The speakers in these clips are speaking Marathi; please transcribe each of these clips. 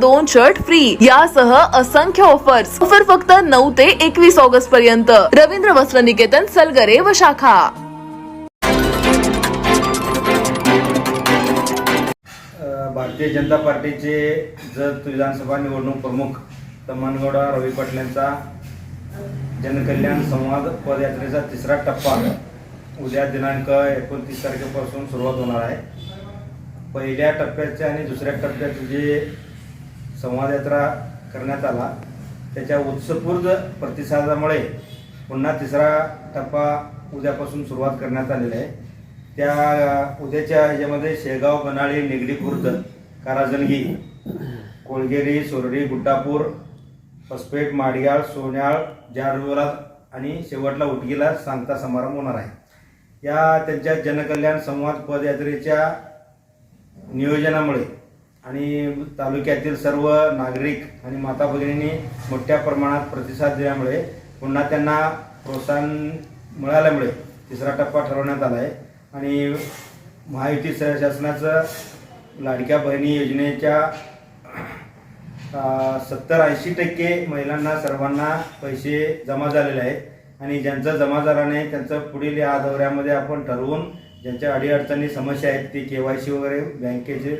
दोन शर्ट फ्री यासह असंख्य ऑफर्स ऑफर फक्त नऊ ते एकवीस ऑगस्ट पर्यंत. रवींद्र वस्त्र निकेतन सलगरे व शाखा. भारतीय जनता पार्टीचे जत विधानसभा निवडणूक प्रमुख तमनगौडा रवी पाटलांचा जनकल्याण संवाद पदयात्रेचा तिसरा टप्पा उद्या दिनांक एकोणतीस तारखेपासून सुरुवात होणार आहे. पहिल्या टप्प्याचे आणि दुसऱ्या टप्प्याचे जे संवाद यात्रा करण्यात आला. त्याच्या उत्स्फूर्त प्रतिसादामुळे पुन्हा तिसरा टप्पा उद्यापासून सुरुवात करण्यात आलेला आहे. त्या उद्याच्या ह्याच्यामध्ये शेगाव बनाळी निगडी खुर्द काराजणगी कोळगेरी सोरडी गुड्डापूर पसपेट माडग्याळ सोन्याळ जारवरात आणि शेवटला उटगीला सांगता समारंभ होणार आहे. या त्यांच्या जनकल्याण संवाद पदयात्रेच्या नियोजनामुळे आणि तालुक्यातील सर्व नागरिक आणि माता भगिनींनी मोठ्या प्रमाणात प्रतिसाद दिल्यामुळे पुन्हा त्यांना प्रोत्साहन मिळाल्यामुळे तिसरा टप्पा ठरवण्यात आला आहे आणि महायुती शासनाचं लाडक्या बहिणी योजनेच्या सत्तर ऐंशी टक्के महिलांना सर्वांना पैसे जमा झालेले आहेत. आणि ज्यांचं जमा झालं नाही त्यांचं पुढील या दौऱ्यामध्ये आपण ठरवून ज्यांच्या अडीअडचणी समस्या आहेत ती के वाय सी वगैरे बँकेचे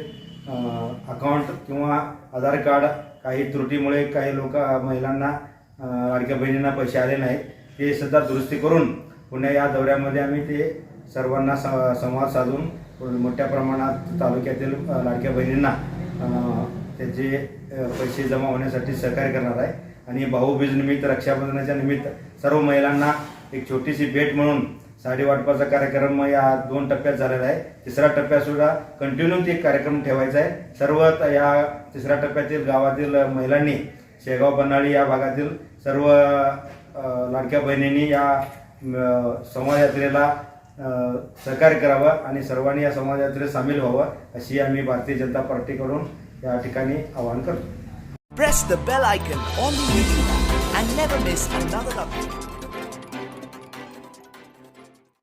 अकाउंट किंवा आधार कार्ड काही त्रुटीमुळे काही लोक महिलांना लाडक्या बहिणींना पैसे आले नाहीत. ते सुद्धा दुरुस्ती करून पुण्या या दौऱ्यामध्ये आम्ही ते सर्वांना स- संवाद साधून मोठ्या प्रमाणात तालुक्यातील लाडक्या बहिणींना त्याचे पैसे जमा होण्यासाठी सहकार्य करणार आहे. आणि भाऊबीज निमित्त रक्षाबंधनाच्या निमित्त सर्व महिलांना एक छोटीशी भेट म्हणून साडी वाटपाचा कार्यक्रम या दोन टप्प्यात झालेला आहे. तिसऱ्या टप्प्यात सुद्धा कंटिन्यू ते कार्यक्रम ठेवायचा आहे. सर्व त- या तिसऱ्या टप्प्यातील गावातील महिलांनी शेगाव बनाळी या भागातील सर्व लाडक्या बहिणींनी या समाजयात्रेला सहकार्य करावं आणि सर्वांनी या समाजयात्रेत सामील व्हावं अशी आम्ही भारतीय जनता पार्टीकडून या ठिकाणी आवाहन करतो.